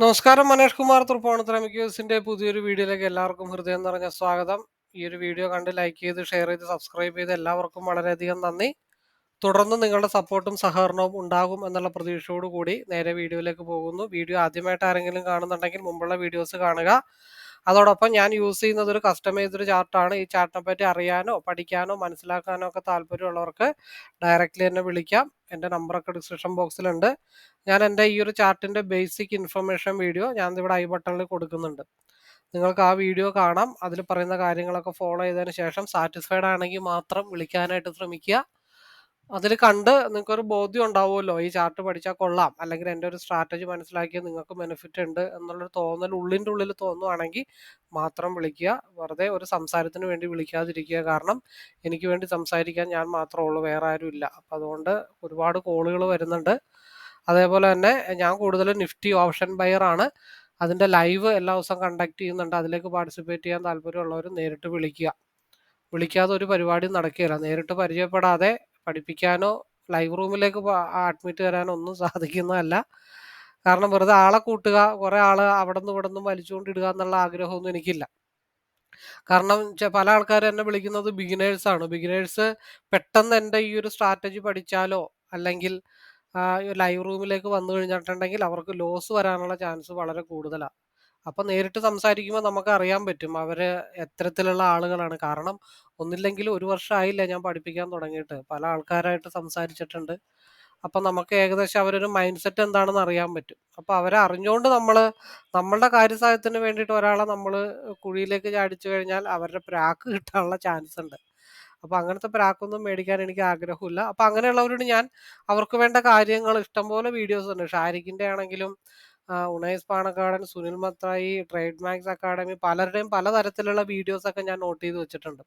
നമസ്കാരം മനേഷ് കുമാർ തൃപ്പൂണിത്തുറ മിക്യൂസിന്റെ പുതിയൊരു വീഡിയോയിലേക്ക് എല്ലാവർക്കും ഹൃദയം നിറഞ്ഞ സ്വാഗതം. ഈ ഒരു വീഡിയോ കണ്ട് ലൈക്ക് ചെയ്ത് ഷെയർ ചെയ്ത് സബ്സ്ക്രൈബ് ചെയ്ത് എല്ലാവർക്കും വളരെയധികം നന്ദി. തുടർന്ന് നിങ്ങളുടെ സപ്പോർട്ടും സഹകരണവും ഉണ്ടാകും എന്നുള്ള പ്രതീക്ഷയോടുകൂടി നേരെ വീഡിയോയിലേക്ക് പോകുന്നു. വീഡിയോ ആദ്യമായിട്ട് ആരെങ്കിലും കാണുന്നുണ്ടെങ്കിൽ മുമ്പുള്ള വീഡിയോസ് കാണുക. അതോടൊപ്പം ഞാൻ യൂസ് ചെയ്യുന്നത് ഒരു കസ്റ്റമൈസ്ഡ് ചാർട്ടാണ് ഈ ചാർട്ടിനെ പറ്റി അറിയാനോ പഠിക്കാനോ മനസ്സിലാക്കാനോ ഒക്കെ താല്പര്യമുള്ളവർക്ക് ഡയറക്റ്റ്ലി എന്നെ വിളിക്കാം. എന്റെ നമ്പറൊക്കെ ഡിസ്ക്രിപ്ഷൻ ബോക്സിലുണ്ട്. ഞാൻ എന്റെ ഈ ഒരു ചാർട്ടിന്റെ ബേസിക് ഇൻഫർമേഷൻ വീഡിയോ ഞാൻ ഇവിടെ ഐ ബട്ടണിൽ കൊടുക്കുന്നുണ്ട്. നിങ്ങൾക്ക് ആ വീഡിയോ കാണാം. അതിൽ പറയുന്ന കാര്യങ്ങളൊക്കെ ഫോളോ ചെയ്തതിന് ശേഷം സാറ്റിസ്ഫൈഡ് ആണെങ്കിൽ മാത്രം വിളിക്കാനായിട്ട് ശ്രമിക്കുക. അതിൽ കണ്ട് നിങ്ങൾക്കൊരു ബോധ്യം ഉണ്ടാവുമല്ലോ ഈ ചാർട്ട് പഠിച്ചാൽ കൊള്ളാം. അല്ലെങ്കിൽ എന്റെ ഒരു സ്ട്രാറ്റജി മനസ്സിലാക്കിയാൽ നിങ്ങൾക്ക് ബെനിഫിറ്റ് ഉണ്ട് എന്നുള്ളൊരു തോന്നൽ ഉള്ളിന്റെ ഉള്ളിൽ തോന്നുവാണെങ്കിൽ മാത്രം വിളിക്കുക. വെറുതെ ഒരു സംസാരത്തിന് വേണ്ടി വിളിക്കാതിരിക്കുക. കാരണം എനിക്ക് വേണ്ടി സംസാരിക്കാൻ ഞാൻ മാത്രമേ ഉള്ളൂ വേറെ ആരും ഇല്ല. അപ്പം അതുകൊണ്ട് ഒരുപാട് കോളുകൾ വരുന്നുണ്ട്. അതേപോലെ തന്നെ ഞാൻ കൂടുതലും നിഫ്റ്റി ഓപ്ഷൻ ബയർ ആണ്. അതിന്റെ ലൈവ് എല്ലാ ദിവസവും കണ്ടക്ട് ചെയ്യുന്നുണ്ട്. അതിലേക്ക് പാർട്ടിസിപ്പേറ്റ് ചെയ്യാൻ താല്പര്യമുള്ളവർ നേരിട്ട് വിളിക്കുക. വിളിക്കാതെ ഒരു പരിപാടി നടക്കുകയില്ല. നേരിട്ട് പരിചയപ്പെടാതെ പഠിപ്പിക്കാനോ ലൈവ് റൂമിലേക്ക് അഡ്മിറ്റ് തരാനോ ഒന്നും സാധിക്കുന്നതല്ല. കാരണം വെറുതെ ആളെ കൂട്ടുക കുറേ ആൾ അവിടെ നിന്ന് ഇവിടെ നിന്നും വലിച്ചുകൊണ്ടിടുക എന്നുള്ള ആഗ്രഹമൊന്നും എനിക്കില്ല. കാരണം പല ആൾക്കാരും എന്നെ വിളിക്കുന്നത് ബിഗിനേഴ്സ് ആണ്. ബിഗിനേഴ്സ് പെട്ടെന്ന് എന്റെ ഈ ഒരു സ്ട്രാറ്റജി പഠിച്ചാലോ അല്ലെങ്കിൽ ലൈവ് റൂമിലേക്ക് വന്നു കഴിഞ്ഞിട്ടുണ്ടെങ്കിൽ അവർക്ക് ലോസ് വരാനുള്ള ചാൻസ് വളരെ കൂടുതലാണ് അപ്പം നേരിട്ട് സംസാരിക്കുമ്പോൾ നമുക്ക് അറിയാൻ പറ്റും അവർ എത്തരത്തിലുള്ള ആളുകളാണ്. കാരണം ഒന്നില്ലെങ്കിൽ ഒരു വർഷമായില്ല ഞാൻ പഠിപ്പിക്കാൻ തുടങ്ങിയിട്ട്. പല ആൾക്കാരായിട്ട് സംസാരിച്ചിട്ടുണ്ട്. അപ്പൊ നമുക്ക് ഏകദേശം അവരൊരു മൈൻഡ് സെറ്റ് എന്താണെന്ന് അറിയാൻ പറ്റും. അപ്പൊ അവരെ അറിഞ്ഞുകൊണ്ട് നമ്മൾ നമ്മളുടെ കാര്യസാധ്യത്തിന് വേണ്ടിയിട്ട് ഒരാളെ നമ്മൾ കുഴിയിലേക്ക് ചാടിച്ചു കഴിഞ്ഞാൽ അവരുടെ പ്രാക്ക് കിട്ടാനുള്ള ചാൻസ് ഉണ്ട്. അപ്പൊ അങ്ങനത്തെ പ്രാക്കൊന്നും മേടിക്കാൻ എനിക്ക് ആഗ്രഹമില്ല അപ്പൊ അങ്ങനെയുള്ളവരോട് ഞാൻ അവർക്ക് വേണ്ട കാര്യങ്ങൾ ഇഷ്ടംപോലെ വീഡിയോസ് ഉണ്ട്. ഷാരിഖിന്റെ ആണെങ്കിലും Unais Panakkadan Sunil Mathrayi Trade Max Academy പലരുടെയും പലതരത്തിലുള്ള വീഡിയോസ് ഒക്കെ ഞാൻ നോട്ട് ചെയ്ത് വെച്ചിട്ടുണ്ട്.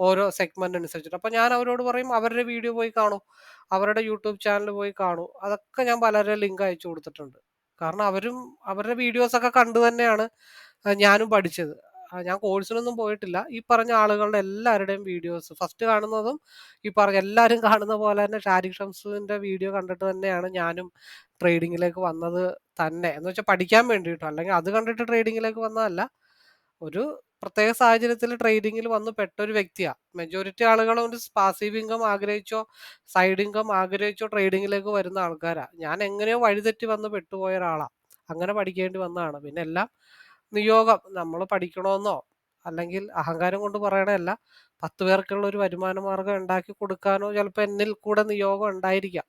ഓരോ സെഗ്മെന്റ് അനുസരിച്ചിട്ട്. അപ്പോൾ ഞാൻ അവരോട് പറയും അവരുടെ വീഡിയോ പോയി കാണൂ. അവരുടെ യൂട്യൂബ് ചാനൽ പോയി കാണൂ. അതൊക്കെ ഞാൻ പലരുടെ ലിങ്ക് അയച്ചു കൊടുത്തിട്ടുണ്ട്. കാരണം അവരും അവരുടെ വീഡിയോസ് ഒക്കെ കണ്ടു തന്നെയാണ് ഞാനും പഠിച്ചത്. ഞാൻ കോഴ്സിനൊന്നും പോയിട്ടില്ല. ഈ പറഞ്ഞ ആളുകളുടെ എല്ലാവരുടെയും വീഡിയോസ് ഫസ്റ്റ് കാണുന്നതും ഈ പറഞ്ഞ എല്ലാവരും കാണുന്ന പോലെ തന്നെ ഷാരിഖ് ഷംസുവിന്റെ വീഡിയോ കണ്ടിട്ട് തന്നെയാണ് ഞാനും ട്രേഡിങ്ങിലേക്ക് വന്നത് തന്നെ. എന്ന് വെച്ചാൽ പഠിക്കാൻ വേണ്ടിയിട്ടോ അല്ലെങ്കിൽ അത് കണ്ടിട്ട് ട്രേഡിങ്ങിലേക്ക് വന്നതല്ല. ഒരു പ്രത്യേക സാഹചര്യത്തിൽ ട്രേഡിങ്ങിൽ വന്ന് പെട്ട ഒരു വ്യക്തിയാണ് മെജോറിറ്റി ആളുകളും ഒരു പാസീവ് ഇൻകം ആഗ്രഹിച്ചോ സൈഡ് ഇൻകം ആഗ്രഹിച്ചോ ട്രേഡിങ്ങിലേക്ക് വരുന്ന ആൾക്കാരാണ് ഞാൻ എങ്ങനെയോ വഴിതെറ്റി വന്ന് പെട്ടുപോയ ഒരാളാണ് അങ്ങനെ പഠിക്കേണ്ടി വന്നതാണ്. പിന്നെ എല്ലാം നിയോഗം. നമ്മൾ പഠിക്കണമെന്നോ അല്ലെങ്കിൽ അഹങ്കാരം കൊണ്ട് പറയണതല്ല. പത്ത് പേർക്കുള്ള ഒരു വരുമാന മാർഗം ഉണ്ടാക്കി കൊടുക്കാനോ ചിലപ്പോൾ എന്നിൽ കൂടെ നിയോഗം ഉണ്ടായിരിക്കാം.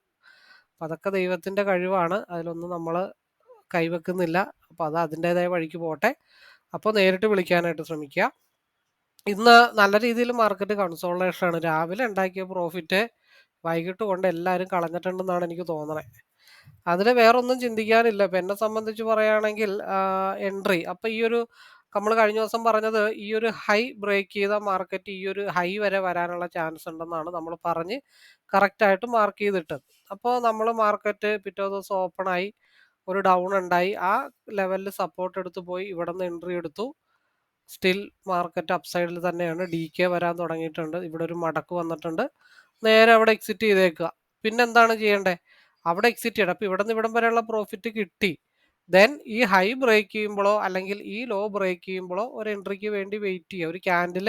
അപ്പം അതൊക്കെ ദൈവത്തിന്റെ കഴിവാണ്. അതിലൊന്നും നമ്മൾ കൈവെക്കുന്നില്ല. അപ്പോൾ അത് അതിന്റെതായ വഴിക്ക് പോട്ടെ. അപ്പോൾ നേരിട്ട് വിളിക്കാനായിട്ട് ശ്രമിക്കുക. ഇന്ന് നല്ല രീതിയിൽ മാർക്കറ്റ് കൺസോളേഷൻ ആണ് രാവിലെ ഉണ്ടാക്കിയ പ്രോഫിറ്റ് വൈകിട്ട് കൊണ്ട് എല്ലാവരും കളഞ്ഞിട്ടുണ്ടെന്നാണ് എനിക്ക് തോന്നണേ. അതിൽ വേറൊന്നും ചിന്തിക്കാനില്ല. ഇപ്പം എന്നെ സംബന്ധിച്ച് പറയുകയാണെങ്കിൽ എൻട്രി അപ്പോൾ ഈ ഒരു നമ്മൾ കഴിഞ്ഞ ദിവസം പറഞ്ഞത് ഈ ഒരു ഹൈ ബ്രേക്ക് ചെയ്ത മാർക്കറ്റ് ഈ ഒരു ഹൈ വരെ വരാനുള്ള ചാൻസ് ഉണ്ടെന്നാണ് നമ്മൾ പറഞ്ഞ് കറക്റ്റായിട്ട് മാർക്ക് ചെയ്തിട്ടത് അപ്പോൾ നമ്മൾ മാർക്കറ്റ് പിറ്റേ ദിവസം ഓപ്പണായി ഒരു ഡൗൺ ഉണ്ടായി. ആ ലെവലിൽ സപ്പോർട്ട് എടുത്ത് പോയി. ഇവിടെ നിന്ന് എൻട്രി എടുത്തു സ്റ്റിൽ മാർക്കറ്റ് അപ്സൈഡിൽ തന്നെയാണ്. ഡി കെ വരാൻ തുടങ്ങിയിട്ടുണ്ട്. ഇവിടെ ഒരു മടക്ക് വന്നിട്ടുണ്ട്. നേരെ അവിടെ എക്സിറ്റ് ചെയ്തേക്കുക. പിന്നെ എന്താണ് ചെയ്യേണ്ടത് അവിടെ എക്സിറ്റ് ചെയ്യണം. അപ്പോൾ ഇവിടെ നിന്ന് ഇവിടം വരെയുള്ള പ്രോഫിറ്റ് കിട്ടി. ദെൻ ഈ ഹൈ ബ്രേക്ക് ചെയ്യുമ്പോഴോ അല്ലെങ്കിൽ ഈ ലോ ബ്രേക്ക് ചെയ്യുമ്പോഴോ ഒരു എൻട്രിക്ക് വേണ്ടി വെയിറ്റ് ചെയ്യുക. ഒരു ക്യാൻഡിൽ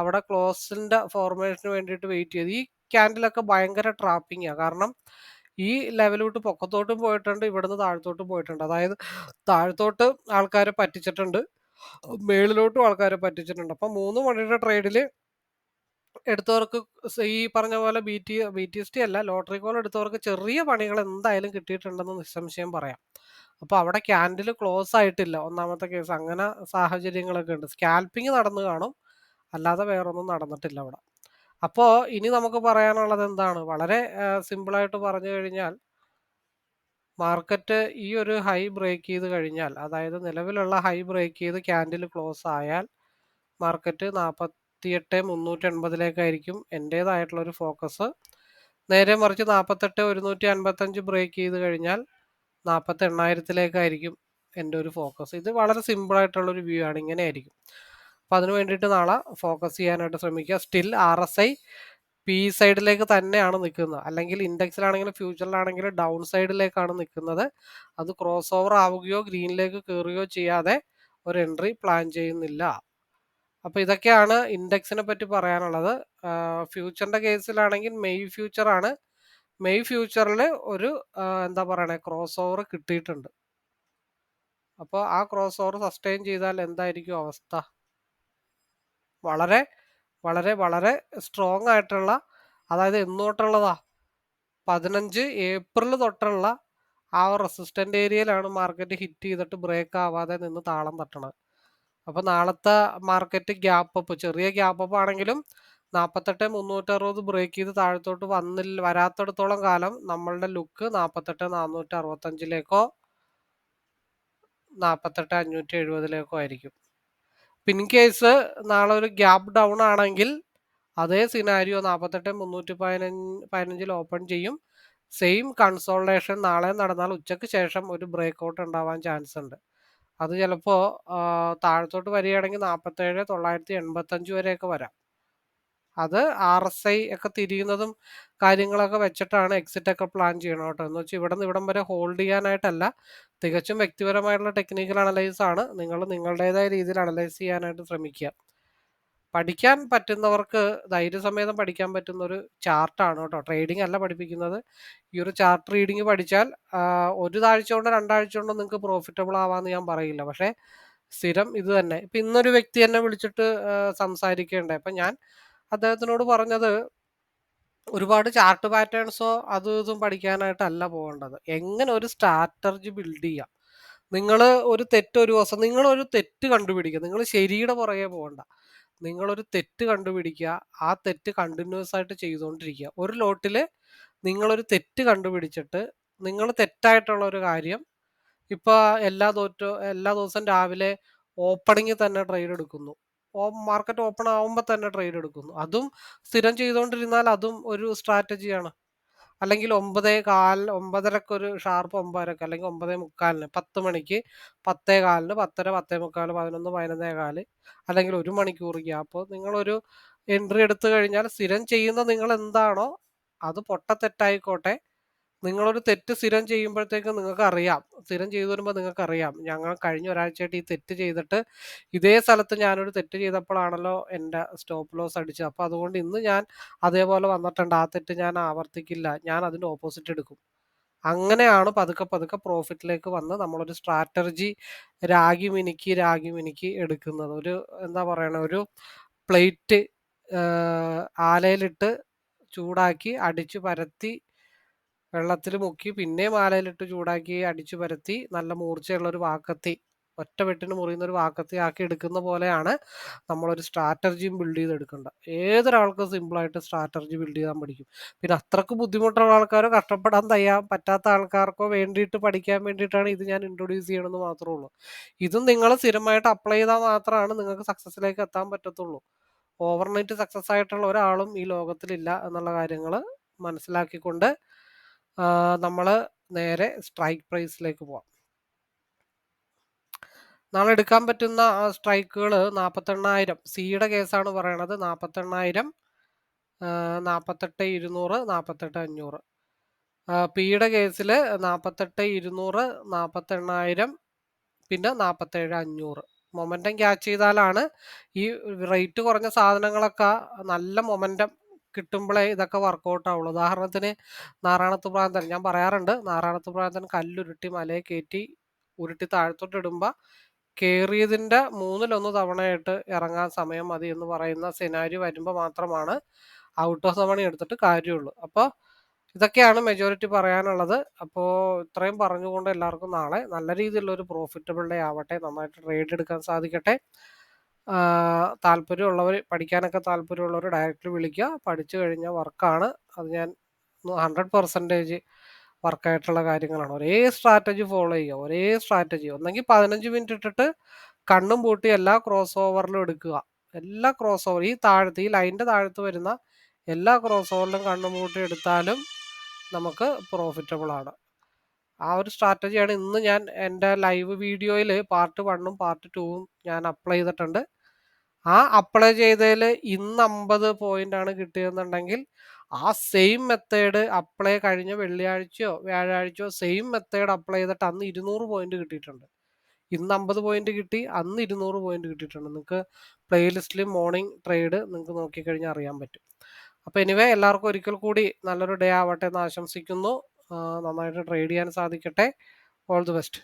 അവിടെ ക്ലോസിന്റെ ഫോർമേഷന് വേണ്ടിയിട്ട് വെയിറ്റ് ചെയ്ത് ഈ ക്യാൻഡിലൊക്കെ ഭയങ്കര ട്രാപ്പിങ്ങാണ് കാരണം ഈ ലെവലോട്ട് പൊക്കത്തോട്ടും പോയിട്ടുണ്ട് ഇവിടുന്ന് താഴത്തോട്ടും പോയിട്ടുണ്ട്. അതായത് താഴത്തോട്ട് ആൾക്കാരെ പറ്റിച്ചിട്ടുണ്ട് മേളിലോട്ടും ആൾക്കാരെ പറ്റിച്ചിട്ടുണ്ട്. അപ്പം മൂന്ന് മണിയുടെ ട്രേഡിൽ എടുത്തവർക്ക് ഈ പറഞ്ഞ പോലെ B T B T S T അല്ല ലോട്ടറി കോൾ എടുത്തവർക്ക് ചെറിയ പണികൾ എന്തായാലും കിട്ടിയിട്ടുണ്ടെന്ന് നിസ്സംശയം പറയാം. അപ്പോൾ അവിടെ ക്യാൻഡിൽ ക്ലോസ് ആയിട്ടില്ല ഒന്നാമത്തെ കേസ് അങ്ങനെ സാഹചര്യങ്ങളൊക്കെ ഉണ്ട്. സ്കാൽപ്പിംഗ് നടന്നു കാണും അല്ലാതെ വേറൊന്നും നടന്നിട്ടില്ല അവിടെ. അപ്പോൾ ഇനി നമുക്ക് പറയാനുള്ളത് എന്താണ്? വളരെ സിമ്പിളായിട്ട് പറഞ്ഞു കഴിഞ്ഞാൽ മാർക്കറ്റ് ഈ ഒരു ഹൈ ബ്രേക്ക് ചെയ്ത് കഴിഞ്ഞാൽ അതായത് നിലവിലുള്ള ഹൈ ബ്രേക്ക് ചെയ്ത് ക്യാൻഡിൽ ക്ലോസ് ആയാൽ മാർക്കറ്റ് നാൽപ്പത്തിയെട്ട് മുന്നൂറ്റി എൺപതിലേക്കായിരിക്കും എന്റേതായിട്ടുള്ളൊരു ഫോക്കസ്. നേരെ മറിച്ച് നാൽപ്പത്തെട്ട് ഒരുന്നൂറ്റി അൻപത്തഞ്ച് ബ്രേക്ക് ചെയ്ത് കഴിഞ്ഞാൽ നാൽപ്പത്തി എണ്ണായിരത്തിലേക്കായിരിക്കും എന്റെ ഒരു ഫോക്കസ്. ഇത് വളരെ സിമ്പിളായിട്ടുള്ളൊരു വ്യൂ ആണ്. ഇങ്ങനെ ആയിരിക്കും അപ്പോൾ അതിന് വേണ്ടിയിട്ട് നാളെ ഫോക്കസ് ചെയ്യാനായിട്ട് ശ്രമിക്കുക. Still R S I P സൈഡിലേക്ക് തന്നെയാണ് നിൽക്കുന്നത്. അല്ലെങ്കിൽ ഇൻഡെക്സിലാണെങ്കിലും ഫ്യൂച്ചറിലാണെങ്കിലും ഡൗൺ സൈഡിലേക്കാണ് നിൽക്കുന്നത്. അത് ക്രോസ് ഓവർ ആവുകയോ ഗ്രീനിലേക്ക് കയറുകയോ ചെയ്യാതെ ഒരു എൻട്രി പ്ലാൻ ചെയ്യുന്നില്ല. അപ്പോൾ ഇതൊക്കെയാണ് ഇൻഡെക്സിനെ പറ്റി പറയാനുള്ളത്. ഫ്യൂച്ചറിന്റെ കേസിലാണെങ്കിൽ മെയ് ഫ്യൂച്ചറാണ് മെയ് ഫ്യൂച്ചറിൽ ഒരു എന്താ പറയണേ ക്രോസ് ഓവർ കിട്ടിയിട്ടുണ്ട്. അപ്പോൾ ആ ക്രോസ് ഓവർ സസ്റ്റെയിൻ ചെയ്താൽ എന്തായിരിക്കും അവസ്ഥ? വളരെ വളരെ വളരെ സ്ട്രോങ് ആയിട്ടുള്ള അതായത് എന്നോട്ടുള്ളതാ പതിനഞ്ച് ഏപ്രിൽ തൊട്ടുള്ള ആ റെസിസ്റ്റന്റ് ഏരിയയിലാണ് മാർക്കറ്റ് ഹിറ്റ് ചെയ്തിട്ട് ബ്രേക്ക് ആവാതെ നിന്ന് താളം തട്ടണത്. അപ്പോൾ നാളത്തെ മാർക്കറ്റ് ഗ്യാപ്പ് അപ്പ് ചെറിയ ഗ്യാപ്പ് അപ്പ് ആണെങ്കിലും നാൽപ്പത്തെട്ട് മുന്നൂറ്ററുപത് ബ്രേക്ക് ചെയ്ത് താഴത്തോട്ട് വന്നില്ല വരാത്തടത്തോളം കാലം നമ്മളുടെ ലുക്ക് നാൽപ്പത്തെട്ട് നാനൂറ്റി അറുപത്തഞ്ചിലേക്കോ നാൽപ്പത്തെട്ട് അഞ്ഞൂറ്റി എഴുപതിലേക്കോ ആയിരിക്കും. പിൻ കേസ് നാളെ ഒരു ഗ്യാപ്പ് ഡൗൺ ആണെങ്കിൽ അതേ സിനാരിയോ നാൽപ്പത്തെട്ട് മുന്നൂറ്റി പതിനഞ്ച് പതിനഞ്ചിൽ ഓപ്പൺ ചെയ്യും. സെയിം കൺസോൾട്ടേഷൻ നാളെ നടന്നാൽ ഉച്ചയ്ക്ക് ശേഷം ഒരു ബ്രേക്ക് ഔട്ട് ഉണ്ടാവാൻ ചാൻസ് ഉണ്ട്. അത് ചിലപ്പോൾ താഴത്തോട്ട് വരികയാണെങ്കിൽ നാൽപ്പത്തേഴ് തൊള്ളായിരത്തി എൺപത്തഞ്ച് വരെയൊക്കെ വരാം. അത് ആർ എസ് ഐ ഒക്കെ തിരിയുന്നതും കാര്യങ്ങളൊക്കെ വെച്ചിട്ടാണ് എക്സിറ്റ് ഒക്കെ പ്ലാൻ ചെയ്യണം കേട്ടോ. എന്ന് വെച്ചാൽ ഇവിടെ നിന്ന് ഇവിടം വരെ ഹോൾഡ് ചെയ്യാനായിട്ടല്ല. തികച്ചും വ്യക്തിപരമായിട്ടുള്ള ടെക്നിക്കൽ അനലൈസ് ആണ്. നിങ്ങൾ നിങ്ങളുടേതായ രീതിയിൽ അനലൈസ് ചെയ്യാനായിട്ട് ശ്രമിക്കുക. പഠിക്കാൻ പറ്റുന്നവർക്ക് ധൈര്യസമേതം പഠിക്കാൻ പറ്റുന്ന ഒരു ചാർട്ടാണ് കേട്ടോ. ട്രേഡിംഗ് അല്ല പഠിപ്പിക്കുന്നത്. ഈ ഒരു ചാർട്ട് റീഡിങ് പഠിച്ചാൽ ഒരു താഴ്ച കൊണ്ടോ രണ്ടാഴ്ച കൊണ്ടോ നിങ്ങൾക്ക് പ്രോഫിറ്റബിൾ ആവാന്ന് ഞാൻ പറയില്ല. പക്ഷേ സ്ഥിരം ഇത് തന്നെ. ഇപ്പം ഇന്നൊരു വ്യക്തി എന്നെ വിളിച്ചിട്ട് സംസാരിക്കേണ്ടേ? അപ്പം ഞാൻ അദ്ദേഹത്തിനോട് പറഞ്ഞത് ഒരുപാട് ചാർട്ട് പാറ്റേൺസോ അതും ഇതും പഠിക്കാനായിട്ടല്ല പോകേണ്ടത്. എങ്ങനെ ഒരു സ്ട്രാറ്റജി ബിൽഡ് ചെയ്യാം? നിങ്ങൾ ഒരു തെറ്റ് ഒരു ദിവസം നിങ്ങൾ ഒരു തെറ്റ് കണ്ടുപിടിക്കുക. നിങ്ങൾ ശരിയുടെ പുറകെ പോകണ്ട. നിങ്ങളൊരു തെറ്റ് കണ്ടുപിടിക്കുക. ആ തെറ്റ് കണ്ടിന്യൂസ് ആയിട്ട് ചെയ്തുകൊണ്ടിരിക്കുക. ഒരു ലോട്ടിൽ നിങ്ങളൊരു തെറ്റ് കണ്ടുപിടിച്ചിട്ട് നിങ്ങൾ തെറ്റായിട്ടുള്ള ഒരു കാര്യം ഇപ്പോൾ എല്ലാ തോറ്റോ എല്ലാ ദിവസവും രാവിലെ ഓപ്പണിങ്ങിൽ തന്നെ ട്രേഡ് എടുക്കുന്നു. മാർക്കറ്റ് ഓപ്പൺ ആവുമ്പോൾ തന്നെ ട്രേഡ് എടുക്കുന്നു. അതും സ്ഥിരം ചെയ്തുകൊണ്ടിരുന്നാൽ അതും ഒരു സ്ട്രാറ്റജിയാണ് അല്ലെങ്കിൽ ഒമ്പതേ കാൽ ഒമ്പതരക്ക് ഒരു ഷാർപ്പ് ഒമ്പതരക്ക് അല്ലെങ്കിൽ ഒമ്പതേ മുക്കാലിന് പത്ത് മണിക്ക് പത്തേ കാലിന് പത്തര പത്തേ മുക്കാൽ പതിനൊന്ന് പതിനൊന്നേ കാൽ അല്ലെങ്കിൽ ഒരു മണിക്കൂർ ഗ്യാപ്പ് നിങ്ങളൊരു എൻട്രി എടുത്തു കഴിഞ്ഞാൽ സ്ഥിരം ചെയ്യുന്ന നിങ്ങൾ എന്താണോ അത് പൊട്ടത്തെറ്റായിക്കോട്ടെ. നിങ്ങളൊരു തെറ്റ് സ്ഥിരം ചെയ്യുമ്പോഴത്തേക്കും നിങ്ങൾക്ക് അറിയാം സ്ഥിരം ചെയ്തു വരുമ്പോൾ നിങ്ങൾക്ക് അറിയാം ഞങ്ങൾ കഴിഞ്ഞ ഒരാഴ്ചയായിട്ട് ഈ തെറ്റ് ചെയ്തിട്ട് ഇതേ സ്ഥലത്ത് ഞാനൊരു തെറ്റ് ചെയ്തപ്പോഴാണല്ലോ എന്റെ സ്റ്റോപ്പ് ലോസ് അടിച്ചത്. അപ്പോൾ അതുകൊണ്ട് ഇന്ന് ഞാൻ അതേപോലെ വന്നിട്ടുണ്ട്. ആ തെറ്റ് ഞാൻ ആവർത്തിക്കില്ല. ഞാൻ അതിന്റെ ഓപ്പോസിറ്റ് എടുക്കും. അങ്ങനെയാണ് പതുക്കെ പതുക്കെ പ്രോഫിറ്റിലേക്ക് വന്ന് നമ്മളൊരു സ്ട്രാറ്റജി രാഗി മിനിക്ക് രാഗി മിനിക്ക് എടുക്കുന്നത്. ഒരു എന്താ പറയണ? ഒരു പ്ലേറ്റ് ആലയിലിട്ട് ചൂടാക്കി അടിച്ചു പരത്തി വെള്ളത്തിൽ മുക്കി പിന്നെ ആലയിലിട്ട് ചൂടാക്കി അടിച്ചു പരത്തി നല്ല മൂർച്ചയുള്ള ഒരു വാക്കത്തി ഒറ്റ വെട്ടിന് മുറിയുന്ന ഒരു വാക്കത്തി ആക്കി എടുക്കുന്ന പോലെയാണ് നമ്മളൊരു സ്ട്രാറ്റജിയും ബിൽഡ് ചെയ്തെടുക്കേണ്ടത്. ഏതൊരാൾക്കും സിമ്പിളായിട്ട് സ്ട്രാറ്റജി ബിൽഡ് ചെയ്യാൻ പഠിക്കും. പിന്നെ അത്രയ്ക്ക് ബുദ്ധിമുട്ടുള്ള ആൾക്കാരോ കഷ്ടപ്പെടാൻ തയ്യാ പറ്റാത്ത ആൾക്കാർക്കോ വേണ്ടിയിട്ട് പഠിക്കാൻ വേണ്ടിയിട്ടാണ് ഇത് ഞാൻ ഇൻട്രൊഡ്യൂസ് ചെയ്യണമെന്ന് മാത്രമേ ഉള്ളൂ. ഇതും നിങ്ങൾ സ്ഥിരമായിട്ട് അപ്ലൈ ചെയ്താൽ മാത്രമാണ് നിങ്ങൾക്ക് സക്സസ്സിലേക്ക് എത്താൻ പറ്റത്തുള്ളൂ. ഓവർനൈറ്റ് സക്സസ് ആയിട്ടുള്ള ഒരാളും ഈ ലോകത്തിലില്ല എന്നുള്ള കാര്യങ്ങൾ മനസ്സിലാക്കിക്കൊണ്ട് നമ്മൾ നേരെ സ്ട്രൈക്ക് പ്രൈസിലേക്ക് പോവാം. നാളെ എടുക്കാൻ പറ്റുന്ന സ്ട്രൈക്കുകൾ നാൽപ്പത്തെണ്ണായിരം സിയുടെ കേസാണ് പറയണത് നാൽപ്പത്തെണ്ണായിരം നാൽപ്പത്തെട്ട് ഇരുന്നൂറ് നാൽപ്പത്തെട്ട് അഞ്ഞൂറ്. പിയുടെ കേസിൽ നാൽപ്പത്തെട്ട് ഇരുന്നൂറ് നാൽപ്പത്തെണ്ണായിരം പിന്നെ നാൽപ്പത്തേഴ് അഞ്ഞൂറ്. മൊമെന്റം ക്യാച്ച് ചെയ്താലാണ് ഈ റേറ്റ് കുറഞ്ഞ സാധനങ്ങളൊക്കെ നല്ല മൊമെന്റം കിട്ടുമ്പോഴേ ഇതൊക്കെ വർക്കൗട്ട് ആവുള്ളൂ. ഉദാഹരണത്തിന് നാരായണത്ത് പ്രാന്തൻ ഞാൻ പറയാറുണ്ട് നാരായണത്ത് പ്രാന്തൻ കല്ലുരുട്ടി മലയെ കയറ്റി ഉരുട്ടി താഴത്തോട്ട് ഇടുമ്പോൾ കയറിയതിന്റെ മൂന്നിലൊന്ന് തവണയായിട്ട് ഇറങ്ങാൻ സമയം മതി എന്ന് പറയുന്ന സിനാരി വരുമ്പോൾ മാത്രമാണ് ഔട്ട് ഓഫ് മണി എടുത്തിട്ട് കാര്യമുള്ളൂ. അപ്പോൾ ഇതൊക്കെയാണ് മെജോറിറ്റി പറയാനുള്ളത്. അപ്പോൾ ഇത്രയും പറഞ്ഞുകൊണ്ട് എല്ലാവർക്കും നാളെ നല്ല രീതിയിലുള്ള ഒരു പ്രോഫിറ്റബിൾ ഡേ ആവട്ടെ. നന്നായിട്ട് ട്രേഡ് എടുക്കാൻ സാധിക്കട്ടെ. താല്പര്യമുള്ളവർ പഠിക്കാനൊക്കെ താല്പര്യമുള്ളവർ ഡയറക്റ്റ്ലി വിളിക്കുക. പഠിച്ചു കഴിഞ്ഞ വർക്കാണ്. അത് ഞാൻ ഹൺഡ്രഡ് പെർസെന്റേജ് വർക്കായിട്ടുള്ള കാര്യങ്ങളാണ്. ഒരേ സ്ട്രാറ്റജി ഫോളോ ചെയ്യുക. ഒരേ സ്ട്രാറ്റജി ഒന്നെങ്കിൽ പതിനഞ്ച് മിനിറ്റ് ഇട്ടിട്ട് കണ്ണും പൂട്ടി എല്ലാ ക്രോസ് ഓവറിലും എടുക്കുക. എല്ലാ ക്രോസ് ഓവർ ഈ താഴത്ത് ഈ ലൈന്റെ താഴത്ത് വരുന്ന എല്ലാ ക്രോസ് ഓവറിലും കണ്ണും പൂട്ടി എടുത്താലും നമുക്ക് പ്രോഫിറ്റബിൾ ആണ്. ആ ഒരു സ്ട്രാറ്റജിയാണ് ഇന്ന് ഞാൻ എന്റെ ലൈവ് വീഡിയോയിൽ പാർട്ട് വണ്ണും പാർട്ട് ടൂവും ഞാൻ അപ്ലൈ ചെയ്തിട്ടുണ്ട്. ആ അപ്ലൈ ചെയ്തതിൽ ഇന്ന് അമ്പത് പോയിന്റ് ആണ് കിട്ടിയെന്നുണ്ടെങ്കിൽ ആ സെയിം മെത്തേഡ് അപ്ലൈ കഴിഞ്ഞ വെള്ളിയാഴ്ചയോ വ്യാഴാഴ്ചയോ സെയിം മെത്തേഡ് അപ്ലൈ ചെയ്തിട്ട് അന്ന് ഇരുന്നൂറ് പോയിന്റ് കിട്ടിയിട്ടുണ്ട്. ഇന്ന് അമ്പത് പോയിന്റ് കിട്ടി അന്ന് ഇരുന്നൂറ് പോയിന്റ് കിട്ടിയിട്ടുണ്ട്. നിങ്ങൾക്ക് പ്ലേലിസ്റ്റിൽ മോർണിംഗ് ട്രേഡ് നിങ്ങൾക്ക് നോക്കിക്കഴിഞ്ഞാൽ അറിയാൻ പറ്റും. അപ്പോൾ എനിവേ എല്ലാവർക്കും ഒരിക്കൽ കൂടി നല്ലൊരു ഡേ ആവട്ടെ എന്ന് ആശംസിക്കുന്നു. നന്നായിട്ട് ട്രേഡ് ചെയ്യാൻ സാധിക്കട്ടെ. All the best